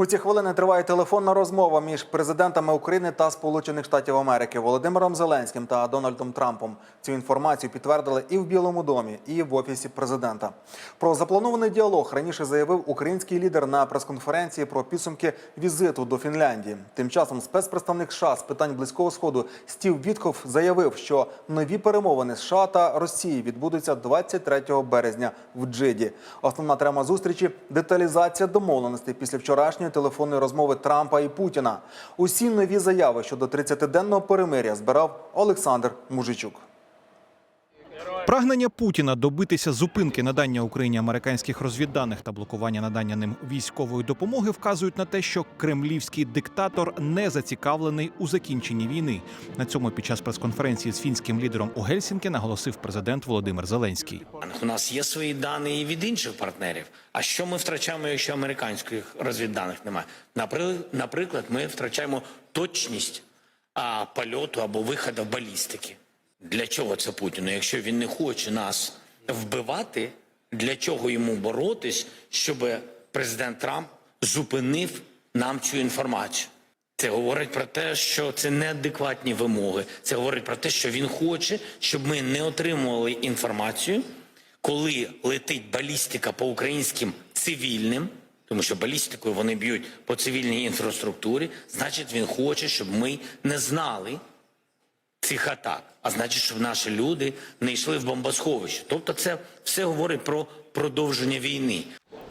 У ці хвилини триває телефонна розмова між президентами України та Сполучених Штатів Америки Володимиром Зеленським та Дональдом Трампом. Цю інформацію підтвердили і в Білому домі, і в офісі президента. Про запланований діалог раніше заявив український лідер на прес-конференції про підсумки візиту до Фінляндії. Тим часом спецпредставник США з питань близького сходу Стів Вітков заявив, що нові перемовини США та Росії відбудуться 23 березня в Джиді. Основна тема зустрічі деталізація домовленостей після вчорашньої телефонної розмови Трампа і Путіна. Усі нові заяви щодо 30-денного перемиря збирав Олександр Мужичук. Прагнення Путіна добитися зупинки надання Україні американських розвідданих та блокування надання ним військової допомоги вказують на те, що кремлівський диктатор не зацікавлений у закінченні війни. На цьому під час прес-конференції з фінським лідером у Гельсінкі наголосив президент Володимир Зеленський. У нас є свої дані і від інших партнерів. А що ми втрачаємо, якщо американських розвідданих немає? Напри- Наприклад, ми втрачаємо точність польоту або виходу балістики. Для чого це Путіну? Якщо він не хоче нас вбивати, для чого йому боротись, щоб президент Трамп зупинив нам цю інформацію? Це говорить про те, що це неадекватні вимоги. Це говорить про те, що він хоче, щоб ми не отримували інформацію, коли летить балістика по українським цивільним, тому що балістикою вони б'ють по цивільній інфраструктурі. Значить, він хоче, щоб ми не знали цих атак. А значить, щоб наші люди не йшли в бомбосховище. Тобто, це все говорить про продовження війни.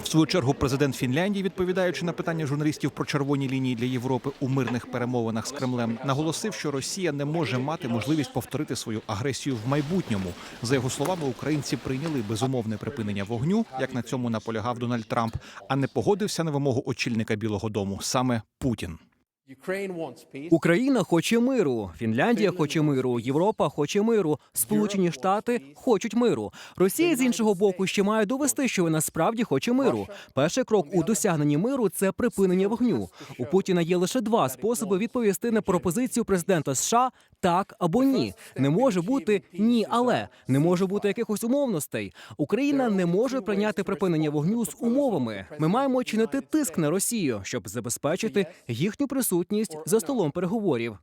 В свою чергу президент Фінляндії, відповідаючи на питання журналістів про червоні лінії для Європи у мирних перемовинах з Кремлем, наголосив, що Росія не може мати можливість повторити свою агресію в майбутньому. За його словами, українці прийняли безумовне припинення вогню, як на цьому наполягав Дональд Трамп, а не погодився на вимогу очільника Білого Дому саме Путін. Україна хоче миру, Фінляндія хоче миру, Європа хоче миру, Сполучені Штати хочуть миру. Росія з іншого боку ще має довести, що вона справді хоче миру. Перший крок у досягненні миру це припинення вогню. У Путіна є лише два способи відповісти на пропозицію президента США так або ні. Не може бути ні, але не може бути якихось умовностей. Україна не може прийняти припинення вогню з умовами. Ми маємо чинити тиск на Росію, щоб забезпечити їхню присутність за столом переговорів.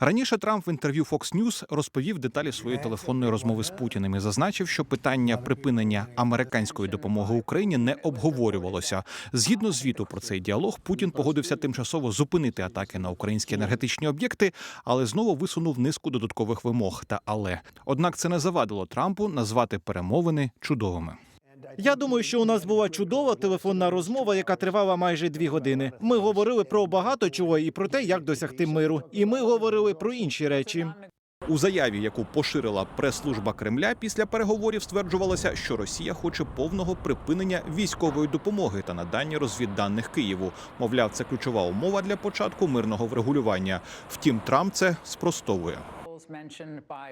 Раніше Трамп в інтерв'ю Fox News розповів деталі своєї телефонної розмови з Путіним і зазначив, що питання припинення американської допомоги Україні не обговорювалося. Згідно звіту про цей діалог, Путін погодився тимчасово зупинити атаки на українські енергетичні об'єкти, але знову висунув низку додаткових вимог та але. Однак це не завадило Трампу назвати перемовини чудовими. Я думаю, що у нас була чудова телефонна розмова, яка тривала майже дві години. Ми говорили про багато чого і про те, як досягти миру. І ми говорили про інші речі. У заяві, яку поширила прес-служба Кремля, після переговорів стверджувалося, що Росія хоче повного припинення військової допомоги та надання розвідданих Києву. Мовляв, це ключова умова для початку мирного врегулювання. Втім, Трамп це спростовує.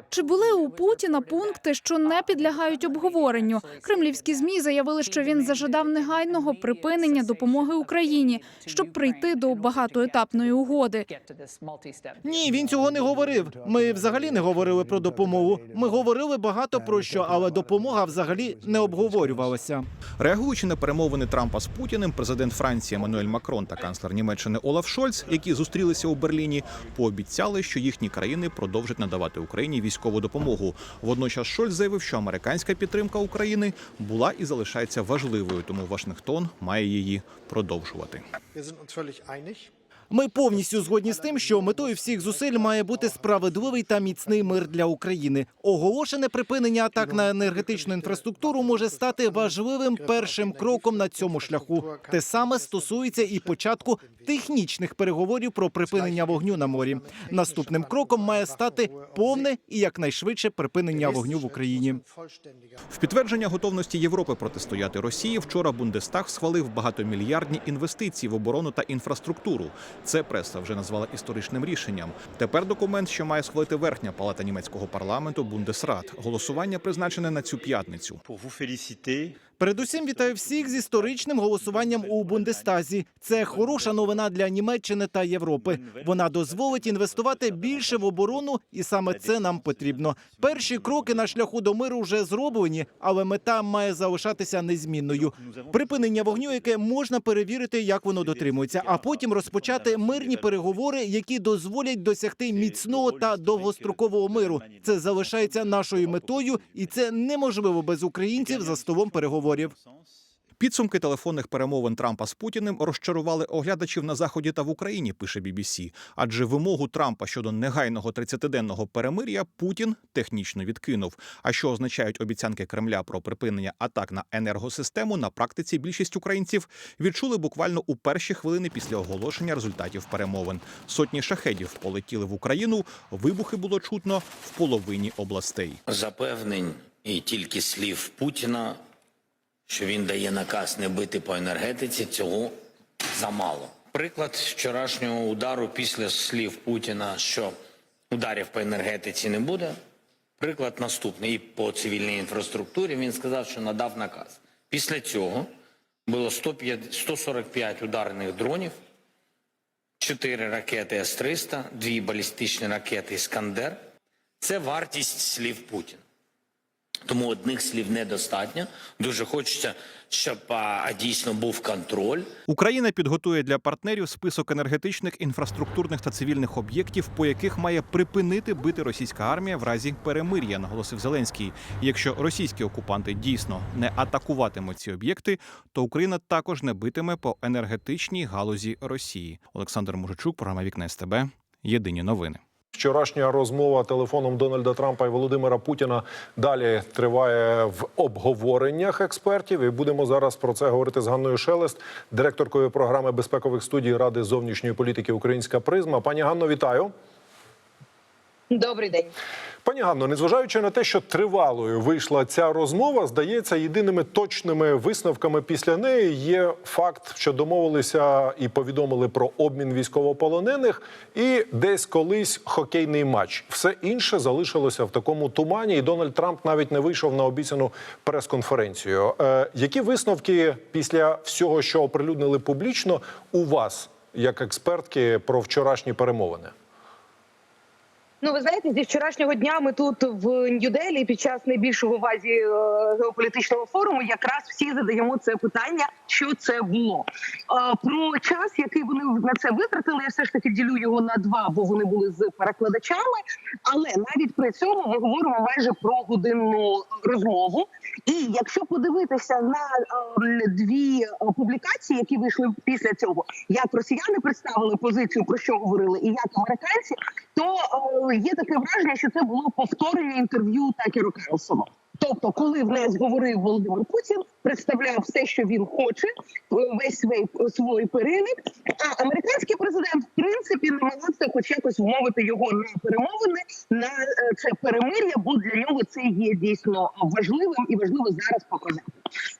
Чи були у Путіна пункти, що не підлягають обговоренню? Кремлівські змі заявили, що він зажадав негайного припинення допомоги Україні, щоб прийти до багатоетапної угоди. Ні, він цього не говорив. Ми взагалі не говорили про допомогу. Ми говорили багато про що, але допомога взагалі не обговорювалася. Реагуючи на перемовини Трампа з Путіним, президент Франції Еммануель Макрон та канцлер Німеччини Олаф Шольц, які зустрілися у Берліні, пообіцяли, що їхні країни продовжать надавати Україні військову допомогу. Водночас Шольц заявив, що американська підтримка України була і залишається важливою, тому Вашингтон має її продовжувати. Ми повністю згодні з тим, що метою всіх зусиль має бути справедливий та міцний мир для України. Оголошене припинення атак на енергетичну інфраструктуру може стати важливим першим кроком на цьому шляху. Те саме стосується і початку технічних переговорів про припинення вогню на морі. Наступним кроком має стати повне і якнайшвидше припинення вогню в Україні. В підтвердження готовності Європи протистояти Росії вчора Бундестаг схвалив багатомільярдні інвестиції в оборону та інфраструктуру. Це преса вже назвала історичним рішенням. Тепер документ, що має схвалити верхня палата німецького парламенту Бундесрат. Голосування призначене на цю п'ятницю. Передусім вітаю всіх з історичним голосуванням у Бундестазі. Це хороша новина для Німеччини та Європи. Вона дозволить інвестувати більше в оборону, і саме це нам потрібно. Перші кроки на шляху до миру вже зроблені, але мета має залишатися незмінною. Припинення вогню, яке можна перевірити, як воно дотримується, а потім розпочати мирні переговори, які дозволять досягти міцного та довгострокового миру. Це залишається нашою метою, і це неможливо без українців за столом переговорів. Підсумки телефонних перемовин Трампа з Путіним розчарували оглядачів на заході та в Україні. Пише BBC. Адже вимогу Трампа щодо негайного 30-денного перемир'я Путін технічно відкинув. А що означають обіцянки Кремля про припинення атак на енергосистему на практиці більшість українців відчули буквально у перші хвилини після оголошення результатів перемовин. Сотні шахедів полетіли в Україну. Вибухи було чутно в половині областей. Запевнень і тільки слів Путіна, що він дає наказ не бити по енергетиці, цього замало. Приклад вчорашнього удару після слів Путіна, що ударів по енергетиці не буде. Приклад наступний і по цивільній інфраструктурі. Він сказав, що надав наказ. Після цього було 145 ударних дронів, 4 ракети С-300, 2 балістичні ракети Іскандер. Це вартість слів Путіна. Тому одних слів недостатньо. Дуже хочеться, щоб а, дійсно був контроль. Україна підготує для партнерів список енергетичних, інфраструктурних та цивільних об'єктів, по яких має припинити бити російська армія в разі перемир'я, наголосив Зеленський. Якщо російські окупанти дійсно не атакуватимуть ці об'єкти, то Україна також не битиме по енергетичній галузі Росії. Олександр Мужичук, програма Вікне СТБ. Єдині новини. Вчорашня розмова телефоном Дональда Трампа і Володимира Путіна далі триває в обговореннях експертів. І будемо зараз про це говорити з Ганною Шелест, директоркою програми безпекових студій Ради зовнішньої політики Українська призма. Пані Ганно, вітаю. Добрий день. Пані Ганно, незважаючи на те, що тривалою вийшла ця розмова, здається, єдиними точними висновками після неї є факт, що домовилися і повідомили про обмін військовополонених, і десь колись хокейний матч. Все інше залишилося в такому тумані, і Дональд Трамп навіть не вийшов на обіцяну прес-конференцію. Е, які висновки після всього, що оприлюднили публічно, у вас як експертки про вчорашні перемовини? Ну, ви знаєте, зі вчорашнього дня ми тут в Нью-Делі під час найбільшого в Азії е, геополітичного форуму якраз всі задаємо це питання, що це було. Про час, який вони на це витратили, я все ж таки ділю його на два, бо вони були з перекладачами. Але навіть при цьому ми говоримо майже про годинну розмову. І якщо подивитися на е, дві е, публікації, які вийшли після цього, як росіяни представили позицію, про що говорили, і як американці, то е, є таке враження, що це було повторення інтерв'ю Такеру Карлсону. Тобто, коли в нас говорив Володимир Путін, представляв все, що він хоче, весь свій свій перелік. А американський президент, намагався хоч якось вмовити його на перемовини на е, це перемир'я, бо для нього це є дійсно важливим і важливо зараз показати.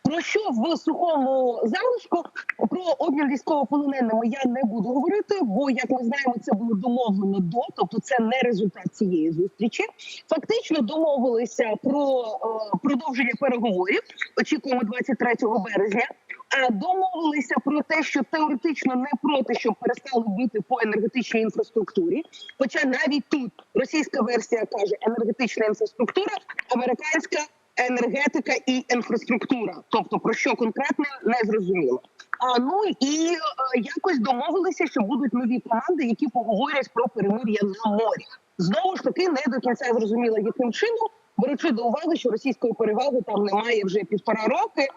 Про що в сухому залишку про обмін військовополоненими я не буду говорити, бо як ми знаємо, це було домовлено до, тобто це не результат цієї зустрічі. Фактично домовилися про е, продовження переговорів. Очікуємо 23 березня. А домовилися про те, що теоретично не проти, щоб перестали бити по енергетичній інфраструктурі. Хоча навіть тут російська версія каже енергетична інфраструктура, американська енергетика і інфраструктура. Тобто про що конкретно не зрозуміло. А ну і е, якось домовилися, що будуть нові команди, які поговорять про перемир'я на морі. Знову ж таки, не до кінця зрозуміло, яким чином. Беручи до уваги, що російської переваги там немає вже півтора роки,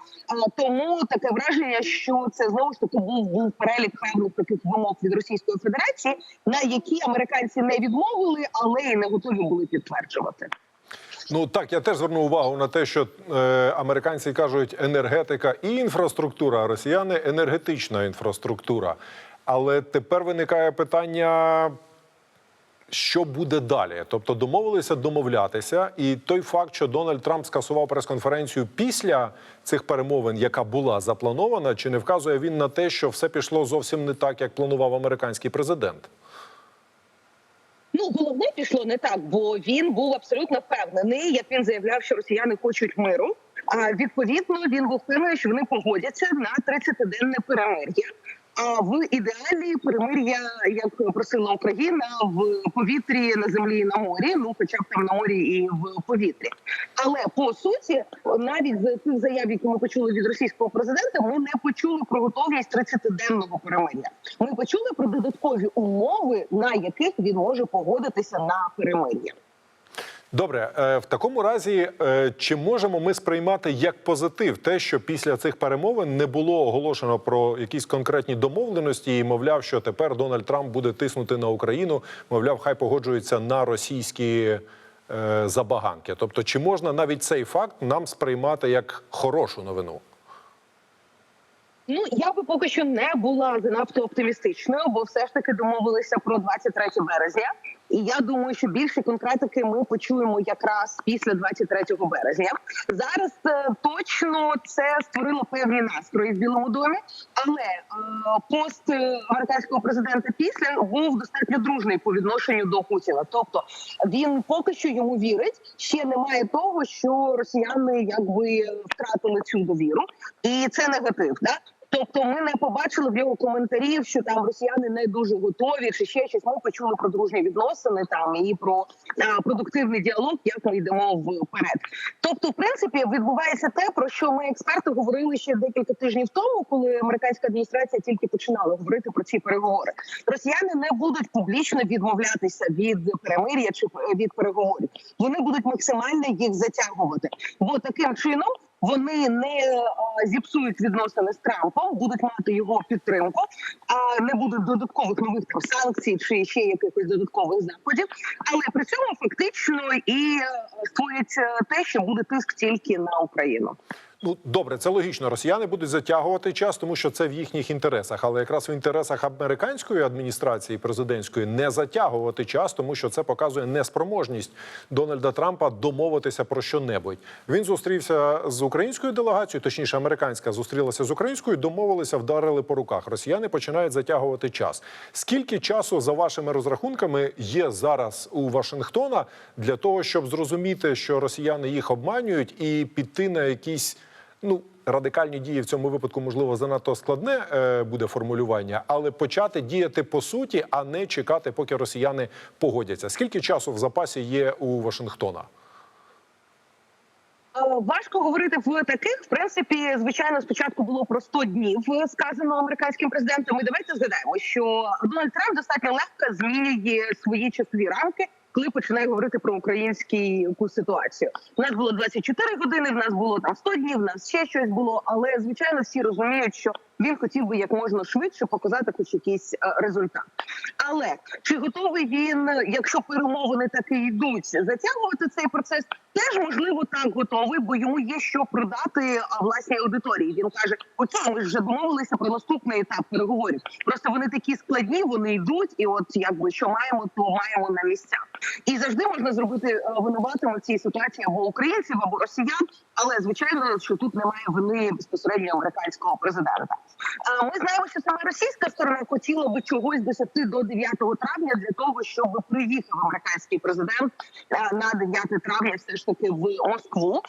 тому таке враження, що це знову ж таки був, був перелік певних таких вимог від Російської Федерації, на які американці не відмовили, але й не готові були підтверджувати. Ну так, я теж звернув увагу на те, що е, американці кажуть енергетика і інфраструктура, а росіяни енергетична інфраструктура. Але тепер виникає питання. Що буде далі? Тобто домовилися домовлятися, і той факт, що Дональд Трамп скасував прес-конференцію після цих перемовин, яка була запланована, чи не вказує він на те, що все пішло зовсім не так, як планував американський президент? Ну, головне пішло не так, бо він був абсолютно впевнений, як він заявляв, що росіяни хочуть миру. А відповідно він впевнений, що вони погодяться на 30-денне перемир'я. В ідеалі перемир'я, як просила Україна, в повітрі на землі і на морі, ну хоча б там на морі і в повітрі. Але по суті, навіть з тих заяв, які ми почули від російського президента, ми не почули про готовність 30-денного перемир'я. Ми почули про додаткові умови, на яких він може погодитися на перемир'я. Добре, е, в такому разі, е, чи можемо ми сприймати як позитив те, що після цих перемовин не було оголошено про якісь конкретні домовленості, і мовляв, що тепер Дональд Трамп буде тиснути на Україну, мовляв, хай погоджується на російські е, забаганки. Тобто, чи можна навіть цей факт нам сприймати як хорошу новину? Ну я би поки що не була занадто оптимістичною, бо все ж таки домовилися про 23 березня. І я думаю, що більше конкретики ми почуємо якраз після 23 березня. Зараз е, точно це створило певні настрої в Білому домі, але е, пост е, американського президента після був достатньо дружний по відношенню до Путіна. Тобто він поки що йому вірить. Ще немає того, що росіяни якби втратили цю довіру, і це негатив. Да? Тобто, ми не побачили в його коментарів, що там росіяни не дуже готові, чи ще щось. Ми почули про дружні відносини там і про а, продуктивний діалог, як ми йдемо вперед. Тобто, в принципі, відбувається те, про що ми експерти говорили ще декілька тижнів тому, коли американська адміністрація тільки починала говорити про ці переговори. Росіяни не будуть публічно відмовлятися від перемир'я чи від переговорів. Вони будуть максимально їх затягувати, бо таким чином. Вони не зіпсують відносини з Трампом, будуть мати його підтримку, а не будуть додаткових нових санкцій чи ще якихось додаткових заходів. Але при цьому фактично і стоїть створюється те, що буде тиск тільки на Україну. Ну добре, це логічно. Росіяни будуть затягувати час, тому що це в їхніх інтересах. Але якраз в інтересах американської адміністрації президентської не затягувати час, тому що це показує неспроможність Дональда Трампа домовитися про що-небудь. Він зустрівся з українською делегацією, точніше, американська зустрілася з українською, домовилися, вдарили по руках. Росіяни починають затягувати час. Скільки часу за вашими розрахунками є зараз у Вашингтона для того, щоб зрозуміти, що росіяни їх обманюють, і піти на якісь ну радикальні дії в цьому випадку, можливо, занадто складне е, буде формулювання, але почати діяти по суті, а не чекати, поки росіяни погодяться. Скільки часу в запасі є у Вашингтона? Е, Важко говорити в таких. В принципі, звичайно, спочатку було про 100 днів е, сказано американським президентом. І давайте згадаємо, що Дональд Трамп достатньо легко змінює свої часові рамки. Коли починає говорити про українську ситуацію, у нас було 24 години. В нас було там 100 днів. В нас ще щось було. Але звичайно, всі розуміють, що він хотів би як можна швидше показати хоч якийсь е, результат. Але чи готовий він, якщо перемовини таки йдуть, затягувати цей процес? Теж можливо так готовий, бо йому є що продати власній аудиторії. Він каже: Окей, ми вже домовилися про наступний етап переговорів. Просто вони такі складні, вони йдуть, і от якби що маємо, то маємо на місцях. І завжди можна зробити е, винуватим у цій ситуації або українців, або росіян. Але звичайно, що тут немає вини безпосередньо американського президента. Ми знаємо, що саме російська сторона хотіла би чогось досягти до 9 травня для того, щоб приїхав американський президент е, на 9 травня, все ж таки в Москву.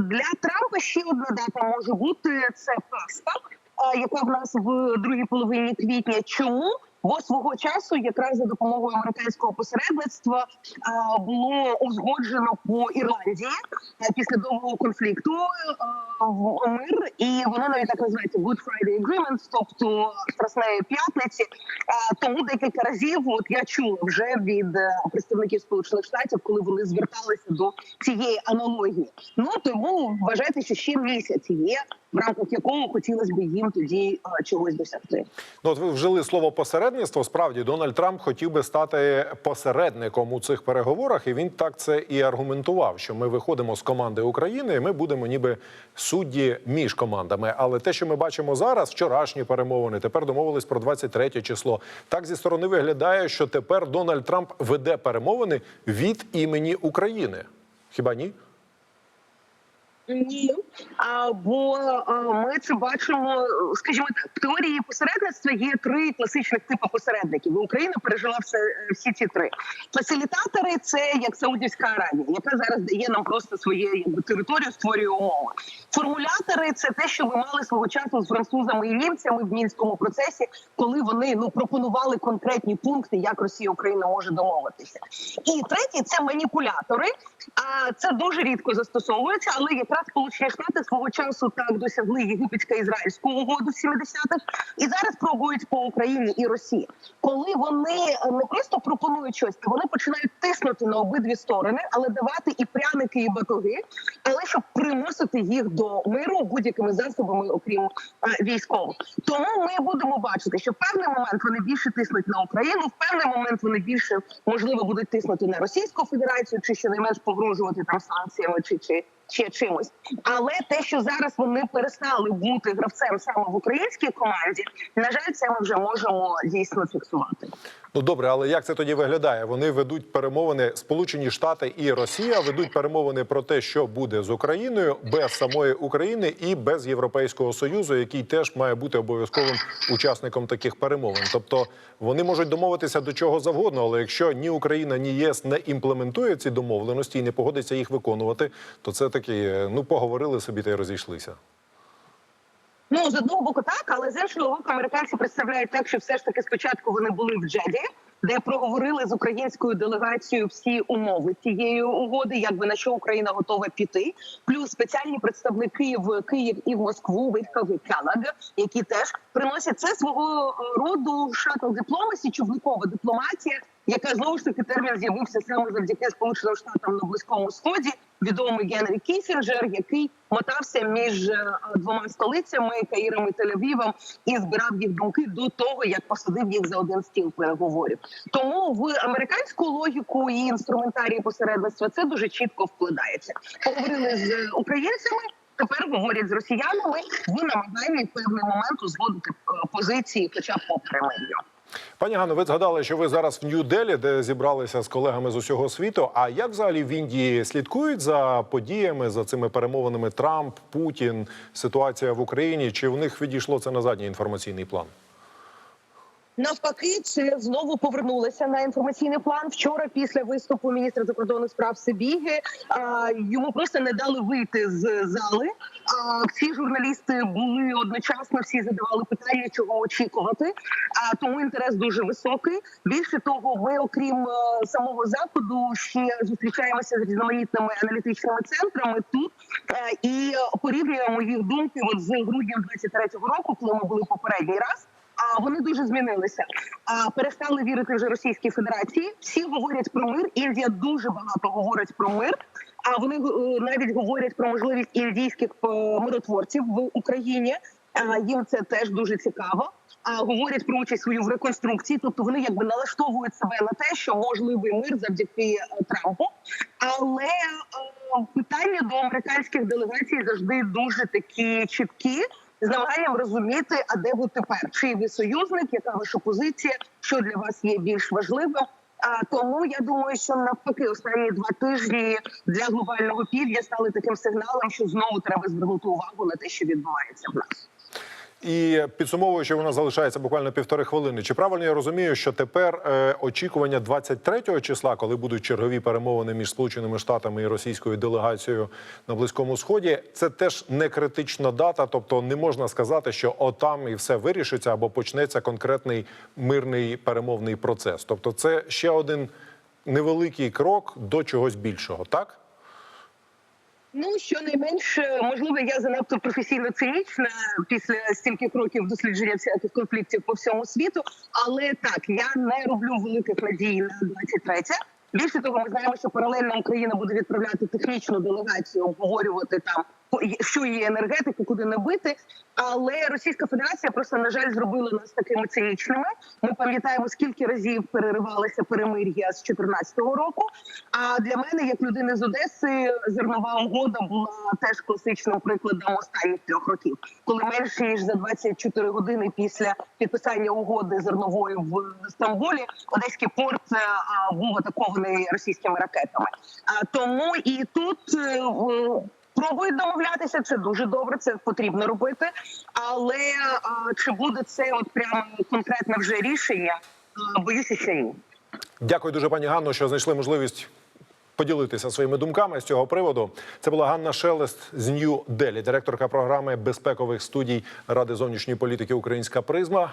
Для Трампа ще одна дата може бути це Пасха, е, яка в нас в другій половині квітня. Чому? Бо свого часу, якраз за допомогою американського посередництва, було узгоджено по Ірландії після довгого конфлікту в мир, і воно навіть так називається Good Friday Agreement, тобто Страсної п'ятниці. Тому декілька разів, от я чула вже від е, представників Сполучених Штатів, коли вони зверталися до цієї аналогії. Ну тому вважайте, що ще місяць є, в рамках якого хотілося б їм тоді а, чогось досягти. Ну, от ви вжили слово посередництво. Справді Дональд Трамп хотів би стати посередником у цих переговорах, і він так це і аргументував, що ми виходимо з команди України, і ми будемо ніби судді між командами. Але те, що ми бачимо зараз, вчорашні перемовини, тепер домовились про 23 число. Так зі сторони виглядає, що тепер Дональд Трамп веде перемовини від імені України. Хіба ні? Ні, а, бо а, ми це бачимо, скажімо так, в теорії посередництва є три класичних типи посередників. І Україна пережила все всі ці три. Фасилітатори це як Саудівська Аравія, яка зараз дає нам просто своє якби територію, створює умови. Формулятори це те, що ви мали свого часу з французами і німцями в мінському процесі, коли вони ну пропонували конкретні пункти, як Росія Україна може домовитися. І третій це маніпулятори. А це дуже рідко застосовується, але якраз Сполучені Штати свого часу так досягли єгипетсько-ізраїльську угоду з 70-х і зараз пробують по Україні і Росії. Коли вони е, не просто пропонують щось, вони починають тиснути на обидві сторони, але давати і пряники, і батоги, але щоб примусити їх до миру будь-якими засобами, окрім е, військових. Тому ми будемо бачити, що в певний момент вони більше тиснуть на Україну, в певний момент вони більше можливо будуть тиснути на Російську Федерацію, чи щонайменш погрожувати там санкціями, чи чи. Ще чимось, але те, що зараз вони перестали бути гравцем саме в українській команді, на жаль, це ми вже можемо дійсно фіксувати. Ну добре, але як це тоді виглядає? Вони ведуть перемовини Сполучені Штати і Росія ведуть перемовини про те, що буде з Україною без самої України і без Європейського союзу, який теж має бути обов'язковим учасником таких перемовин. Тобто вони можуть домовитися до чого завгодно, але якщо ні Україна, ні ЄС не імплементує ці домовленості і не погодиться їх виконувати, то це такі ну поговорили собі та й розійшлися. Ну з одного боку, так, але з іншого боку, американці представляють так, що все ж таки спочатку вони були в Джеді, де проговорили з українською делегацією всі умови цієї угоди, якби на що Україна готова піти. Плюс спеціальні представники в Київ і в Москву Витхав і Келаг, які теж приносять це свого е, роду шатл дипломасі, човникова дипломатія, яка знову ж таки термін з'явився саме завдяки Сполученим Штатам на близькому сході. Відомий Генрі Кісінджер, який мотався між е, двома столицями Каїром і Тель-Авівом і збирав їх думки до того, як посадив їх за один стіл переговорів. Тому в американську логіку і інструментарії посередництва це дуже чітко вкладається. Поговорили з українцями. Тепер говорять з росіянами в намаганні в певний момент узгодити е, позиції, хоча б по примир'ю. Пані Ганно, ви згадали, що ви зараз в Нью-Делі, де зібралися з колегами з усього світу. А як взагалі в Індії слідкують за подіями, за цими перемовинами Трамп, Путін, ситуація в Україні? Чи в них відійшло це на задній інформаційний план? Навпаки, це знову повернулися на інформаційний план. Вчора, після виступу міністра закордонних справ Сибіги, йому просто не дали вийти з зали. Всі журналісти були одночасно, всі задавали питання, чого очікувати. А тому інтерес дуже високий. Більше того, ми, окрім самого заходу, ще зустрічаємося з різноманітними аналітичними центрами тут і порівнюємо їх думки. От з грудня 23-го року, коли ми були попередній раз. А вони дуже змінилися. А перестали вірити вже Російській Федерації. Всі говорять про мир. Індія дуже багато говорить про мир. А вони е, навіть говорять про можливість індійських е, миротворців в Україні. Їм це теж дуже цікаво. А говорять про участь свою в реконструкції, тобто вони якби налаштовують себе на те, що можливий мир завдяки е, Трампу. Але питання до американських делегацій завжди дуже такі чіткі з намаганням розуміти, а де ви тепер? Чий ви союзник, яка ваша позиція, що для вас є більш важливим? А тому я думаю, що навпаки, останні два тижні для глобального півдня стали таким сигналом, що знову треба звернути увагу на те, що відбувається в нас. І підсумовуючи, у нас залишається буквально півтори хвилини. Чи правильно я розумію, що тепер е, очікування 23 числа, коли будуть чергові перемовини між Сполученими Штатами і російською делегацією на близькому сході, це теж не критична дата, тобто не можна сказати, що отам і все вирішиться або почнеться конкретний мирний перемовний процес. Тобто, це ще один невеликий крок до чогось більшого, так? Ну щонайменше, можливо, я занадто професійно цинічна після стільких років дослідження всяких конфліктів по всьому світу. Але так я не роблю великих надій на 23 Більше того, ми знаємо, що паралельно Україна буде відправляти технічну делегацію, обговорювати там що є енергетика, куди набити. Але Російська Федерація просто на жаль зробила нас такими цинічними. Ми пам'ятаємо, скільки разів переривалися перемир'я з 2014 року. А для мене, як людини з Одеси, зернова угода була теж класичним прикладом останніх трьох років, коли менше ніж за 24 години після підписання угоди зернової в Стамбулі Одеський порт е, був атакований російськими ракетами. Тому і тут. Спробують домовлятися. Це дуже добре, це потрібно робити. Але е, чи буде це от прямо конкретне вже рішення? Боюся, що ні. Дякую дуже, пані Ганно, що знайшли можливість поділитися своїми думками з цього приводу. Це була Ганна Шелест з Нью-Делі, директорка програми безпекових студій Ради зовнішньої політики Українська призма.